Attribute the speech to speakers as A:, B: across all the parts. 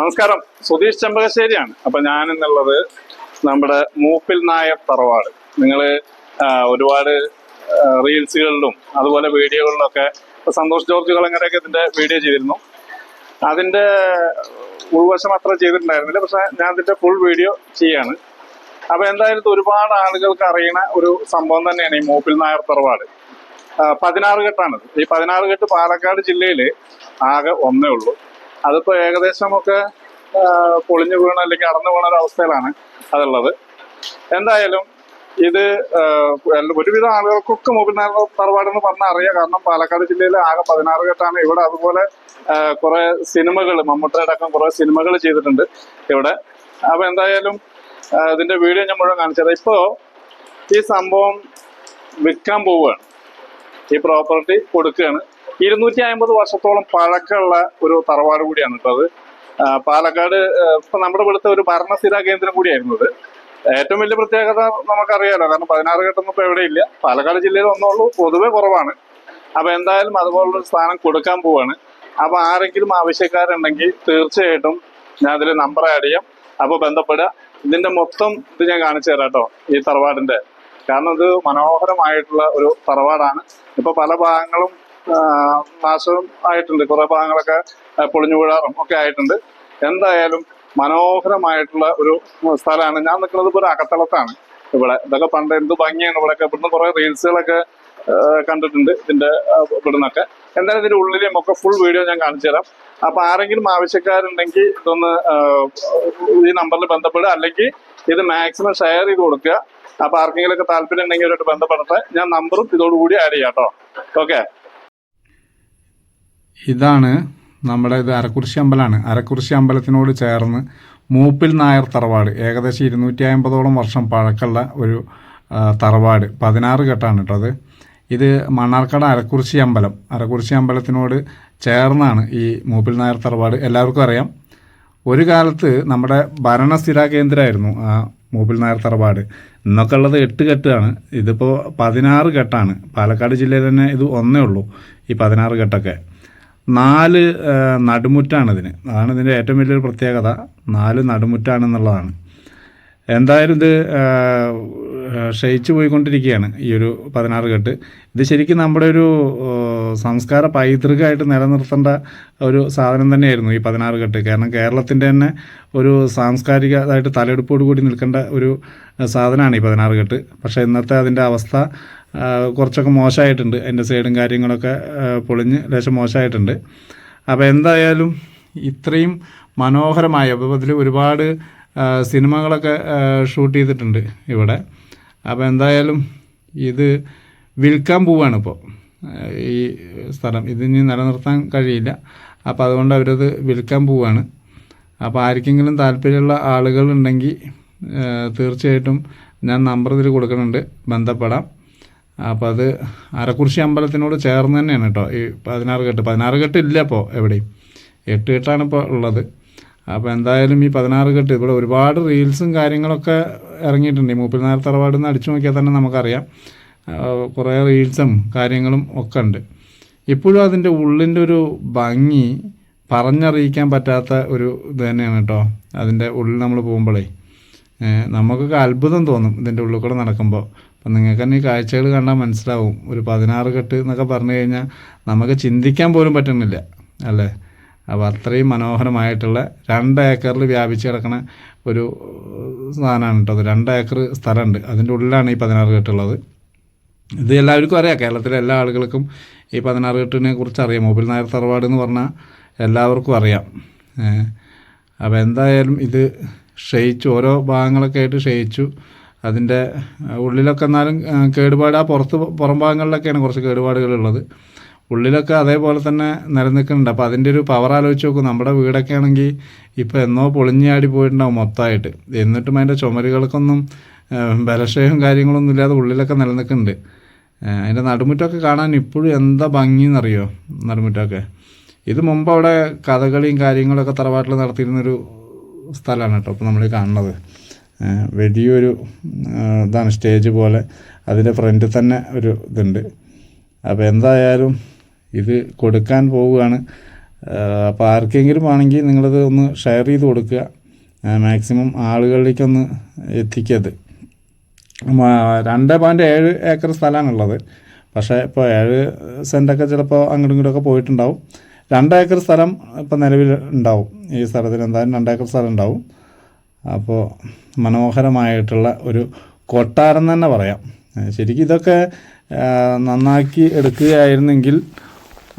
A: നമസ്കാരം. സുധീഷ് ചെമ്പകശ്ശേരിയാണ്. അപ്പൊ ഞാൻ എന്നുള്ളത് നമ്മുടെ മൂപ്പിൽ നായർ തറവാട്. നിങ്ങൾ ഒരുപാട് റീൽസുകളിലും അതുപോലെ വീഡിയോകളിലൊക്കെ സന്തോഷ് ജോർജ് കളങ്ങരൊക്കെ ഇതിന്റെ വീഡിയോ ചെയ്തിരുന്നു. അതിന്റെ ഉൾവശം അത്ര ചെയ്തിട്ടുണ്ടായിരുന്നില്ല. പക്ഷെ ഞാൻ ഇതിന്റെ ഫുൾ വീഡിയോ ചെയ്യാണ്. അപ്പൊ എന്തായാലും ഒരുപാട് ആളുകൾക്ക് അറിയണ ഒരു സംഭവം തന്നെയാണ് ഈ മൂപ്പിൽ നായർ തറവാട്. പതിനാറ് കെട്ടാണ് ഈ പതിനാറ് കെട്ട് പാലക്കാട് ജില്ലയിൽ ആകെ ഒന്നേ ഉള്ളൂ. അതിപ്പോ ഏകദേശം ഒക്കെ പൊളിഞ്ഞു വീണ അല്ലെങ്കിൽ അടന്നു വീണ ഒരു അവസ്ഥയിലാണ് അതുള്ളത്. എന്തായാലും ഇത് ഒരുവിധം ആളുകൾക്കൊക്കെ നായർ തറവാട് എന്ന് പറഞ്ഞാൽ അറിയാം. കാരണം പാലക്കാട് ജില്ലയിൽ ആകെ പതിനാറ് കെട്ടാണ്. ഇവിടെ അതുപോലെ കുറെ സിനിമകൾ മമ്മൂട്ടിയുടെ അടക്കം കുറെ സിനിമകൾ ചെയ്തിട്ടുണ്ട് ഇവിടെ. അപ്പൊ എന്തായാലും ഇതിന്റെ വീഡിയോ ഞാൻ മുഴുവൻ കാണിച്ചത് ഇപ്പോ ഈ സംഭവം വിൽക്കാൻ പോവുകയാണ്. ഈ പ്രോപ്പർട്ടി കൊടുക്കുകയാണ്. ഇരുന്നൂറ്റി അമ്പത് വർഷത്തോളം പഴക്കമുള്ള ഒരു തറവാട് കൂടിയാണ് കേട്ടോ അത്. പാലക്കാട് ഇപ്പൊ നമ്മുടെ ഇവിടുത്തെ ഒരു ഭരണസ്ഥിര കേന്ദ്രം കൂടിയായിരുന്നു ഇത് ഏറ്റവും വലിയ പ്രത്യേകത നമുക്കറിയാലോ കാരണം പതിനാറ് ഘട്ടമൊന്നും ഇപ്പൊ എവിടെയില്ല. പാലക്കാട് ജില്ലയിൽ ഒന്നുള്ളൂ പൊതുവെ കുറവാണ്. അപ്പൊ എന്തായാലും അതുപോലുള്ള സ്ഥാനം കൊടുക്കാൻ പോവാണ്. അപ്പൊ ആരെങ്കിലും ആവശ്യക്കാരുണ്ടെങ്കിൽ തീർച്ചയായിട്ടും ഞാൻ അതിൽ നമ്പർ ആഡ് ചെയ്യാം. അപ്പൊ ബന്ധപ്പെടുക. ഇതിന്റെ മൊത്തം ഇത് ഞാൻ കാണിച്ചു തരാം കേട്ടോ ഈ തറവാടിന്റെ. കാരണം ഇത് മനോഹരമായിട്ടുള്ള ഒരു തറവാടാണ്. ഇപ്പൊ പല ഭാഗങ്ങളും നാശവും ആയിട്ടുണ്ട്. കുറെ ഭാഗങ്ങളൊക്കെ പൊളിഞ്ഞു വീഴാറും ഒക്കെ ആയിട്ടുണ്ട്. എന്തായാലും മനോഹരമായിട്ടുള്ള ഒരു സ്ഥലമാണ്. ഞാൻ നിൽക്കുന്നത് ഒരു അകത്തളത്താണ് ഇവിടെ. ഇതൊക്കെ പണ്ട് എന്ത് ഭംഗിയാണ് ഇവിടെയൊക്കെ. ഇവിടുന്ന് കുറെ റീൽസുകളൊക്കെ കണ്ടിട്ടുണ്ട് ഇതിന്റെ ഇവിടുന്നൊക്കെ. എന്തായാലും ഇതിന്റെ ഉള്ളിലും ഒക്കെ ഫുൾ വീഡിയോ ഞാൻ കാണിച്ചു തരാം. അപ്പൊ ആരെങ്കിലും ആവശ്യക്കാരുണ്ടെങ്കിൽ ഇതൊന്ന് ഈ നമ്പറിൽ ബന്ധപ്പെടുക. അല്ലെങ്കിൽ ഇത് മാക്സിമം ഷെയർ ചെയ്ത് കൊടുക്കുക. അപ്പൊ ആർക്കെങ്കിലും ഒക്കെ താല്പര്യം ഉണ്ടെങ്കിൽ ഇവരോട് ബന്ധപ്പെടട്ടെ. ഞാൻ നമ്പറും ഇതോടുകൂടി ആഡ് ചെയ്യാം കേട്ടോ. ഓക്കെ
B: ഇതാണ് നമ്മുടെ ഇത് അരക്കുറിശി അമ്പലമാണ്. അരക്കുറിശി അമ്പലത്തിനോട് ചേർന്ന് മൂപ്പിൽ നായർ തറവാട് ഏകദേശം ഇരുന്നൂറ്റി അമ്പതോളം വർഷം പഴക്കമുള്ള ഒരു തറവാട്. പതിനാറ് കെട്ടാണ് കേട്ടോ അത്. ഇത് മണ്ണാർക്കാട് അരക്കുറിശി അമ്പലം. അരക്കുറിശി അമ്പലത്തിനോട് ചേർന്നാണ് ഈ മൂപ്പിൽ നായർ തറവാട്. എല്ലാവർക്കും അറിയാം. ഒരു കാലത്ത് നമ്മുടെ ഭരണസ്ഥിര കേന്ദ്രമായിരുന്നു ആ മൂപ്പിൽ നായർ തറവാട്. ഇന്നൊക്കെ ഉള്ളത് എട്ട് കെട്ടാണ് ഇതിപ്പോൾ പതിനാറ് കെട്ടാണ് പാലക്കാട് ജില്ലയിൽ തന്നെ ഇത് ഒന്നേ ഉള്ളൂ ഈ പതിനാറ് കെട്ടൊക്കെ നാല് നടുമുറ്റാണതിന്. അതാണ് ഇതിന്റെ ഏറ്റവും വലിയൊരു പ്രത്യേകത. നാല് നടുമുറ്റാണെന്നുള്ളതാണ്. എന്തായാലും ഇത് ക്ഷയിച്ചു പോയിക്കൊണ്ടിരിക്കുകയാണ് ഈ ഒരു പതിനാറ് കെട്ട്. ഇത് ശരിക്കും നമ്മുടെ ഒരു സംസ്കാര പൈതൃകമായിട്ട് നിലനിർത്തേണ്ട ഒരു സാധനം തന്നെയായിരുന്നു ഈ പതിനാറ് കെട്ട്. കാരണം കേരളത്തിന്റെ തന്നെ ഒരു സാംസ്കാരികമായിട്ട് തലയെടുപ്പോട് കൂടി നിൽക്കേണ്ട ഒരു സാധനമാണ് ഈ പതിനാറ് കെട്ട്. പക്ഷേ ഇന്നത്തെ അതിന്റെ അവസ്ഥ കുറച്ചൊക്കെ മോശമായിട്ടുണ്ട്. അതിന്റെ സൈഡും കാര്യങ്ങളൊക്കെ പൊളിഞ്ഞ് ലേശം മോശമായിട്ടുണ്ട്. അപ്പോൾ എന്തായാലും ഇത്രയും മനോഹരമായ അപ്പോൾ അതിൽ ഒരുപാട് സിനിമകളൊക്കെ ഷൂട്ട് ചെയ്തിട്ടുണ്ട് ഇവിടെ. അപ്പോൾ എന്തായാലും ഇത് വിൽക്കാൻ പോവുകയാണ് ഇപ്പോൾ ഈ സ്ഥലം ഇതിനി നിലനിർത്താൻ കഴിയില്ല. അപ്പോൾ അതുകൊണ്ട് അവരത് വിൽക്കാൻ പോവുകയാണ് അപ്പോൾ ആർക്കെങ്കിലും താല്പര്യമുള്ള ആളുകളുണ്ടെങ്കിൽ തീർച്ചയായിട്ടും ഞാൻ നമ്പർ ഇതിൽ കൊടുക്കുന്നുണ്ട്. ബന്ധപ്പെടാം. അപ്പോൾ അത് അരക്കുറിശി അമ്പലത്തിനോട് ചേർന്ന് തന്നെയാണ് കേട്ടോ. ഈ പതിനാറ് കെട്ട്. പതിനാറ് കെട്ട് ഇല്ല ഇപ്പോൾ എവിടെയും. എട്ട് കെട്ടാണ് ഇപ്പോൾ ഉള്ളത്. അപ്പോൾ എന്തായാലും ഈ പതിനാറ് കെട്ട് ഇവിടെ ഒരുപാട് റീൽസും കാര്യങ്ങളൊക്കെ ഇറങ്ങിയിട്ടുണ്ട്. ഈ മൂപ്പിൽ നായർ തറവാട് നിന്ന് അടിച്ചു നോക്കിയാൽ തന്നെ നമുക്കറിയാം. കുറേ റീൽസും കാര്യങ്ങളും ഒക്കെ ഉണ്ട്. ഇപ്പോഴും അതിന്റെ ഉള്ളിന്റെ ഒരു ഭംഗി പറഞ്ഞറിയിക്കാൻ പറ്റാത്ത ഒരു ഇത് തന്നെയാണ് കേട്ടോ. അതിന്റെ ഉള്ളിൽ നമ്മൾ പോകുമ്പോഴേ നമുക്കൊക്കെ അത്ഭുതം തോന്നും ഇതിന്റെ ഉള്ളിൽ കൂടെ നടക്കുമ്പോൾ അപ്പം നിങ്ങൾക്ക് തന്നെ ഈ കാഴ്ചകൾ കണ്ടാൽ മനസ്സിലാവും. ഒരു പതിനാറ് കെട്ട് എന്നൊക്കെ പറഞ്ഞു കഴിഞ്ഞാൽ നമുക്ക് ചിന്തിക്കാൻ പോലും പറ്റുന്നില്ല അല്ലേ? അപ്പോൾ അത്രയും മനോഹരമായിട്ടുള്ള രണ്ട് ഏക്കറിൽ വ്യാപിച്ച് കിടക്കുന്ന ഒരു സാധനമാണ് കേട്ടോ അത്. രണ്ട് ഏക്കർ സ്ഥലമുണ്ട്. അതിന്റെ ഉള്ളിലാണ് ഈ പതിനാറ് കെട്ടുള്ളത്. ഇത് എല്ലാവർക്കും അറിയാം. കേരളത്തിലെ എല്ലാ ആളുകൾക്കും ഈ പതിനാറ് കെട്ടിനെ കുറിച്ച് അറിയാം. മൊബൈൽ നായർ തറവാട് എന്ന് പറഞ്ഞാൽ എല്ലാവർക്കും അറിയാം. അപ്പോൾ എന്തായാലും ഇത് ക്ഷയിച്ചു. ഓരോ ഭാഗങ്ങളൊക്കെ ആയിട്ട് ക്ഷയിച്ചു. അതിന്റെ ഉള്ളിലൊക്കെ എന്നാലും കേടുപാട് ആ പുറത്ത് പുറം ഭാഗങ്ങളിലൊക്കെയാണ് കുറച്ച് കേടുപാടുകളുള്ളത്. ഉള്ളിലൊക്കെ അതേപോലെ തന്നെ നിലനിൽക്കുന്നുണ്ട്. അപ്പോൾ അതിന്റെ ഒരു പവർ ആലോചിച്ച് നോക്കും. നമ്മുടെ വീടൊക്കെ ആണെങ്കിൽ ഇപ്പോൾ എന്നോ പൊളിഞ്ഞാടി പോയിട്ടുണ്ടാവും മൊത്തമായിട്ട്. എന്നിട്ടും അതിന്റെ ചുമരുകൾക്കൊന്നും ബലക്ഷയവും കാര്യങ്ങളൊന്നും ഇല്ലാതെ ഉള്ളിലൊക്കെ നിലനിൽക്കുന്നുണ്ട്. അതിന്റെ നടുമുറ്റമൊക്കെ കാണാൻ ഇപ്പോഴും എന്താ ഭംഗിയെന്നറിയോ നടുമുറ്റമൊക്കെ ഇത് മുമ്പ് അവിടെ കഥകളിയും കാര്യങ്ങളൊക്കെ തറവാട്ടിൽ നടത്തിയിരുന്നൊരു സ്ഥലമാണ് കേട്ടോ ഇപ്പോൾ നമ്മൾ കാണുന്നത്. വലിയൊരു ഇതാണ് സ്റ്റേജ് പോലെ അതിന്റെ ഫ്രണ്ടിൽ തന്നെ ഒരു ഇതുണ്ട്. അപ്പോൾ എന്തായാലും ഇത് കൊടുക്കാൻ പോവുകയാണ്. അപ്പോൾ ആർക്കെങ്കിലും ആണെങ്കിൽ നിങ്ങളിത് ഒന്ന് ഷെയർ ചെയ്ത് കൊടുക്കുക. മാക്സിമം ആളുകളിലേക്കൊന്ന് എത്തിക്കത് രണ്ട് പോയിന്റ് ഏഴ് ഏക്കർ സ്ഥലമാണുള്ളത്. പക്ഷേ ഇപ്പോൾ ഏഴ് സെന്റൊക്കെ ചിലപ്പോൾ അങ്ങോട്ടും ഇങ്ങോട്ടൊക്കെ പോയിട്ടുണ്ടാവും. രണ്ട് ഏക്കർ സ്ഥലം ഇപ്പോൾ നിലവിൽ ഉണ്ടാവും. ഈ സ്ഥലത്തിന് എന്തായാലും രണ്ട് ഏക്കർ സ്ഥലം ഉണ്ടാവും. അപ്പോൾ മനോഹരമായിട്ടുള്ള ഒരു കൊട്ടാരം തന്നെ പറയാം. ശരിക്കും ഇതൊക്കെ നന്നാക്കി എടുക്കുകയായിരുന്നെങ്കിൽ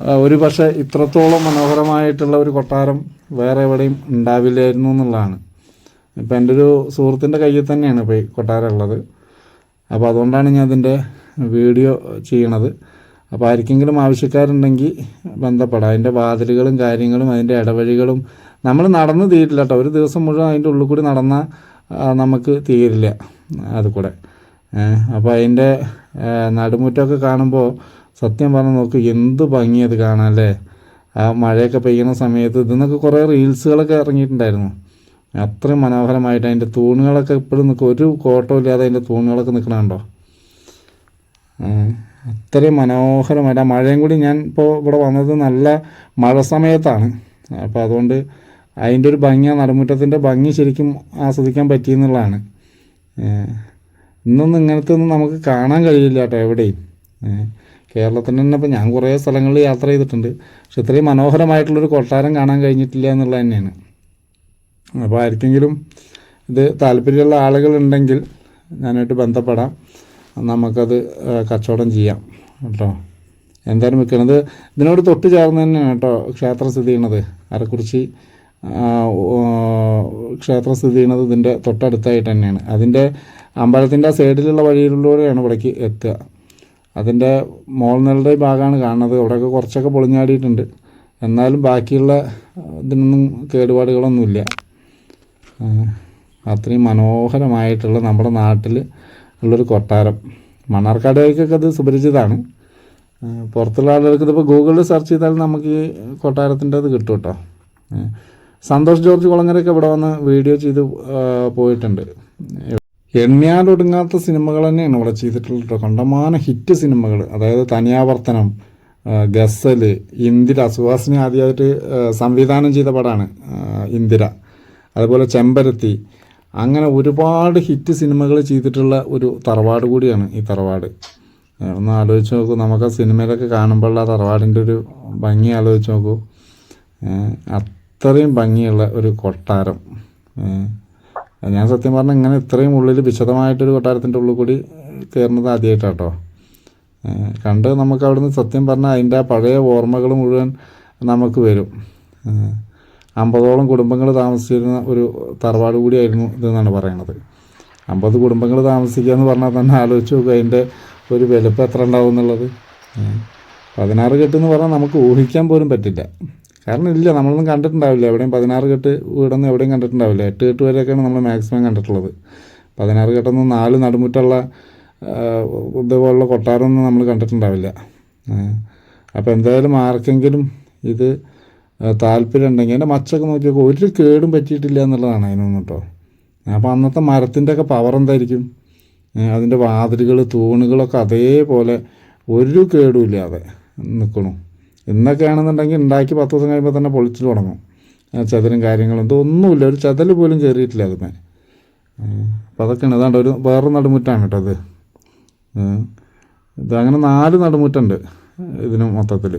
B: ഒരു പക്ഷേ ഇത്രത്തോളം മനോഹരമായിട്ടുള്ള ഒരു കൊട്ടാരം വേറെ എവിടെയും ഉണ്ടാവില്ലായിരുന്നു എന്നുള്ളതാണ്. ഇപ്പം എന്റെ ഒരു സുഹൃത്തിന്റെ കയ്യിൽ തന്നെയാണ് ഇപ്പോൾ ഈ കൊട്ടാരം ഉള്ളത്. അപ്പോൾ അതുകൊണ്ടാണ് ഞാൻ അതിന്റെ വീഡിയോ ചെയ്യണത്. അപ്പോൾ ആർക്കെങ്കിലും ആവശ്യക്കാരുണ്ടെങ്കിൽ ബന്ധപ്പെടാം. അതിന്റെ വാതിലുകളും കാര്യങ്ങളും അതിന്റെ ഇടവഴികളും നമ്മൾ നടന്ന് തീരില്ല കേട്ടോ ഒരു ദിവസം മുഴുവൻ അതിന്റെ ഉള്ളിൽ കൂടി നടന്നാൽ നമുക്ക് തീരില്ല. അത് കൂടെ. അപ്പോൾ അതിന്റെ നടുമുറ്റമൊക്കെ കാണുമ്പോൾ സത്യം പറഞ്ഞ് നോക്ക് എന്ത് ഭംഗി അത് കാണാൻ അല്ലേ? ആ മഴയൊക്കെ പെയ്യുന്ന സമയത്ത് ഇതിന്നൊക്കെ കുറേ റീൽസുകളൊക്കെ ഇറങ്ങിയിട്ടുണ്ടായിരുന്നു. അത്രയും മനോഹരമായിട്ട് അതിന്റെ തൂണുകളൊക്കെ ഇപ്പോഴും നിൽക്കും ഒരു കോട്ടം ഇല്ലാതെ അതിന്റെ തൂണുകളൊക്കെ നിൽക്കണുണ്ടോ. അത്രയും മനോഹരമായിട്ട് ആ മഴയും കൂടി ഞാൻ ഇപ്പോൾ ഇവിടെ വന്നത് നല്ല മഴ സമയത്താണ്. അപ്പോൾ അതുകൊണ്ട് അതിന്റെ ഒരു ഭംഗി ആ നടുമുറ്റത്തിന്റെ ഭംഗി ശരിക്കും ആസ്വദിക്കാൻ പറ്റിയെന്നുള്ളതാണ്. ഇന്നൊന്നും ഇങ്ങനത്തെ ഒന്നും നമുക്ക് കാണാൻ കഴിയില്ല കേട്ടോ എവിടെയും. കേരളത്തിന് തന്നെ ഇപ്പോൾ ഞാൻ കുറേ സ്ഥലങ്ങളിൽ യാത്ര ചെയ്തിട്ടുണ്ട്. പക്ഷെ ഇത്രയും മനോഹരമായിട്ടുള്ളൊരു കൊട്ടാരം കാണാൻ കഴിഞ്ഞിട്ടില്ല എന്നുള്ളത് തന്നെയാണ്. അപ്പോൾ ആർക്കെങ്കിലും ഇത് താല്പര്യമുള്ള ആളുകളുണ്ടെങ്കിൽ ഞാനായിട്ട് ബന്ധപ്പെടാം. നമുക്കത് കച്ചവടം ചെയ്യാം കേട്ടോ. എന്തായാലും വെക്കണത് ഇതിനോട് തൊട്ട് ചേർന്ന് തന്നെയാണ് കേട്ടോ ക്ഷേത്രം സ്ഥിതി ചെയ്യണത് അരക്കുറിച്ചി ക്ഷേത്രം സ്ഥിതി ചെയ്യുന്നത് ഇതിന്റെ തൊട്ടടുത്തായിട്ട് തന്നെയാണ്. അതിന്റെ അമ്പലത്തിന്റെ സൈഡിലുള്ള വഴിയിലൂടെയാണ് ഇവിടേക്ക് എത്തുക. അതിന്റെ മോൾനിലയുടെ ഭാഗമാണ് കാണുന്നത്. അവിടെയൊക്കെ കുറച്ചൊക്കെ പൊളിഞ്ഞാടിയിട്ടുണ്ട്. എന്നാലും ബാക്കിയുള്ള ഇതിനൊന്നും കേടുപാടുകളൊന്നുമില്ല. ആ, അത്രയും മനോഹരമായിട്ടുള്ള നമ്മുടെ നാട്ടിൽ ഉള്ളൊരു കൊട്ടാരം. മണ്ണാർക്കാടുകാർക്കൊക്കെ അത് സുപരിചിതമാണ്. ആ, പുറത്തുള്ള ആളുകൾക്ക് ഇതിപ്പോൾ ഗൂഗിളിൽ സെർച്ച് ചെയ്താൽ നമുക്ക് കൊട്ടാരത്തിന്റെ അത് കിട്ടും കേട്ടോ. ആ, സന്തോഷ് ജോർജ് കുളങ്ങരയൊക്കെ ഇവിടെ വന്ന് വീഡിയോ ചെയ്ത് പോയിട്ടുണ്ട്. എണ്ണിയാലൊടുങ്ങാത്ത സിനിമകൾ തന്നെയാണ് ഇവിടെ ചെയ്തിട്ടുള്ളത് കണ്ടമാന ഹിറ്റ് സിനിമകൾ അതായത് തനിയാവർത്തനം ഗസൽ ഇന്ദിര സുഹാസിനി ആദ്യമായിട്ട് സംവിധാനം ചെയ്ത പടമാണ് ഇന്ദിര. അതുപോലെ ചെമ്പരത്തി. അങ്ങനെ ഒരുപാട് ഹിറ്റ് സിനിമകൾ ചെയ്തിട്ടുള്ള ഒരു തറവാട് കൂടിയാണ് ഈ തറവാട്. ഒന്ന് ആലോചിച്ച് നോക്കൂ നമുക്ക് സിനിമയിലൊക്കെ കാണുമ്പോഴുള്ള തറവാടിന്റെ ഒരു ഭംഗി ആലോചിച്ച് നോക്കൂ. ഏ, അത്രയും ഭംഗിയുള്ള ഒരു കൊട്ടാരം. ഞാൻ സത്യം പറഞ്ഞാൽ ഇങ്ങനെ ഇത്രയും ഉള്ളിൽ വിശദമായിട്ടൊരു കൊട്ടാരത്തിന്റെ ഉള്ളിൽ കൂടി കയറുന്നത് ആദ്യമായിട്ടാട്ടോ കണ്ട് നമുക്ക് അവിടുന്ന് സത്യം പറഞ്ഞാൽ അതിന്റെ ആ പഴയ ഓർമ്മകൾ മുഴുവൻ നമുക്ക് വരും. അമ്പതോളം കുടുംബങ്ങൾ താമസിച്ചിരുന്ന ഒരു തറവാട് കൂടിയായിരുന്നു ഇതെന്നാണ് പറയണത്. അമ്പത് കുടുംബങ്ങൾ താമസിക്കുക എന്ന് പറഞ്ഞാൽ തന്നെ ആലോചിച്ച് നോക്കുക അതിന്റെ ഒരു വലുപ്പം എത്ര ഉണ്ടാവും എന്നുള്ളത്. പതിനാറ് കെട്ടെന്ന് പറഞ്ഞാൽ നമുക്ക് ഊഹിക്കാൻ പോലും പറ്റില്ല. കാരണം ഇല്ല നമ്മളൊന്നും കണ്ടിട്ടുണ്ടാവില്ല. എവിടെയും പതിനാറ് കെട്ട് വീടൊന്നും എവിടെയും കണ്ടിട്ടുണ്ടാവില്ല. എട്ട് കെട്ട് വരെയൊക്കെയാണ് നമ്മൾ മാക്സിമം കണ്ടിട്ടുള്ളത്. പതിനാറ് കെട്ടൊന്നും നാല് നടുമുറ്റുള്ള ഇതുപോലുള്ള കൊട്ടാരമൊന്നും നമ്മൾ കണ്ടിട്ടുണ്ടാവില്ല. അപ്പോൾ എന്തായാലും ആർക്കെങ്കിലും ഇത് താല്പര്യം ഉണ്ടെങ്കിൽ എന്റെ മച്ചൊക്കെ നോക്കിയൊക്കെ ഒരു കേടും പറ്റിയിട്ടില്ല എന്നുള്ളതാണ് അതിനൊന്നും കേട്ടോ അപ്പോൾ അന്നത്തെ മരത്തിന്റെ ഒക്കെ പവർ എന്തായിരിക്കും അതിന്റെ വാതിലുകൾ തൂണുകളൊക്കെ അതേപോലെ ഒരു കേടുമില്ലാതെ നിൽക്കണു ഇന്നൊക്കെ ആണെന്നുണ്ടെങ്കിൽ ഉണ്ടാക്കി പത്ത് ദിവസം കഴിയുമ്പോൾ തന്നെ പൊളിച്ചു തുടങ്ങും. ചതലും കാര്യങ്ങളും ഇതൊന്നുമില്ല ഒരു ചതൽ പോലും കയറിയിട്ടില്ല അതിന് അപ്പോൾ അതൊക്കെയാണ്. ഇതാണ്ട് ഒരു വേറെ നടുമുറ്റാണ് കേട്ടോ അത്. ഇത് അങ്ങനെ നാല് നടുമുറ്റുണ്ട് ഇതിന് മൊത്തത്തിൽ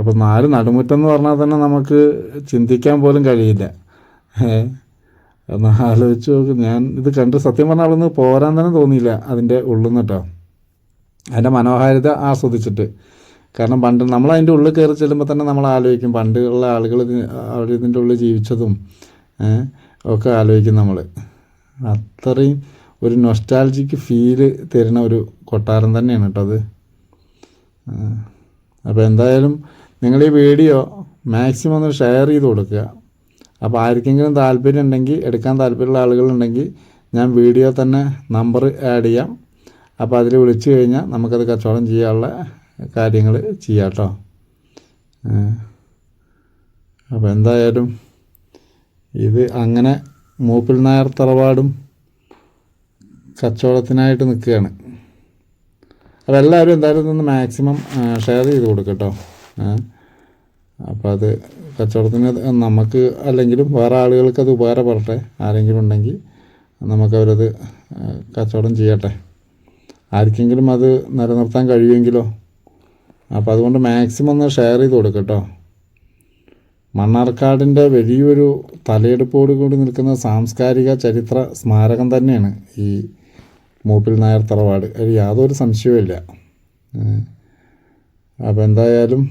B: അപ്പോൾ നാല് നടുമുറ്റെന്ന് പറഞ്ഞാൽ തന്നെ നമുക്ക് ചിന്തിക്കാൻ പോലും കഴിയില്ല. എന്നാൽ ആലോചിച്ച് നോക്ക്. ഞാൻ ഇത് കണ്ട് സത്യം പറഞ്ഞാൽ അവിടെ നിന്ന് പോരാൻ തന്നെ തോന്നിയില്ല അതിന്റെ ഉള്ളിൽ നിന്ന് കേട്ടോ അതിന്റെ മനോഹാരിത ആസ്വദിച്ചിട്ട്. കാരണം പണ്ട് നമ്മൾ അതിന്റെ ഉള്ളിൽ കയറി ചെല്ലുമ്പോൾ തന്നെ നമ്മൾ ആലോചിക്കും. പണ്ടുള്ള ആളുകൾ അവർ ഇതിന്റെ ഉള്ളിൽ ജീവിച്ചതും ഒക്കെ ആലോചിക്കും നമ്മൾ അത്രയും ഒരു നൊസ്റ്റാൾജിക്ക് ഫീൽ തരുന്ന ഒരു കൊട്ടാരം തന്നെയാണ് കേട്ടോ അത്. അപ്പോൾ എന്തായാലും നിങ്ങൾ ഈ വീഡിയോ മാക്സിമം ഒന്ന് ഷെയർ ചെയ്ത് കൊടുക്കുക. അപ്പോൾ ആർക്കെങ്കിലും താല്പര്യം ഉണ്ടെങ്കിൽ എടുക്കാൻ താല്പര്യമുള്ള ആളുകളുണ്ടെങ്കിൽ ഞാൻ വീഡിയോ തന്നെ നമ്പർ ആഡ് ചെയ്യാം. അപ്പോൾ അതിൽ വിളിച്ചു കഴിഞ്ഞാൽ നമുക്കത് കച്ചവടം ചെയ്യാനുള്ള കാര്യങ്ങൾ ചെയ്യാം കേട്ടോ അപ്പോൾ എന്തായാലും ഇത് അങ്ങനെ മൂപ്പിൽ നായർ തറവാടും കച്ചവടത്തിനായിട്ട് നിൽക്കുകയാണ്. അപ്പോൾ എല്ലാവരും എന്തായാലും ഇതൊന്ന് മാക്സിമം ഷെയർ ചെയ്ത് കൊടുക്കട്ടോ. കേട്ടോ അപ്പോൾ അത് കച്ചവടത്തിന് നമുക്ക് അല്ലെങ്കിലും വേറെ ആളുകൾക്ക് അത് ഉപകാരപ്പെടട്ടെ. ആരെങ്കിലും ഉണ്ടെങ്കിൽ നമുക്കവരത് കച്ചവടം ചെയ്യട്ടെ. ആർക്കെങ്കിലും അത് നിലനിർത്താൻ കഴിയുമെങ്കിലോ? അപ്പോൾ അതുകൊണ്ട് മാക്സിമം ഒന്ന് ഷെയർ ചെയ്ത് കൊടുക്കട്ടോ മണ്ണാർക്കാടിന്റെ വലിയൊരു തലയെടുപ്പോട് കൂടി നിൽക്കുന്ന സാംസ്കാരിക ചരിത്ര സ്മാരകം തന്നെയാണ് ഈ മൂപ്പിൽ നായർ തറവാട്. അതിൽ യാതൊരു സംശയവുമില്ല അപ്പോൾ എന്തായാലും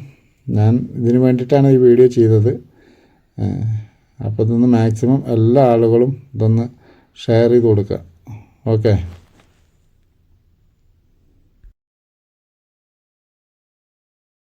B: ഞാൻ ഇതിന് വേണ്ടിയിട്ടാണ് ഈ വീഡിയോ ചെയ്തത്. അപ്പോൾ ഇതൊന്ന് മാക്സിമം എല്ലാ ആളുകളും ഇതൊന്ന് ഷെയർ ചെയ്ത് കൊടുക്കുക ഓക്കെ.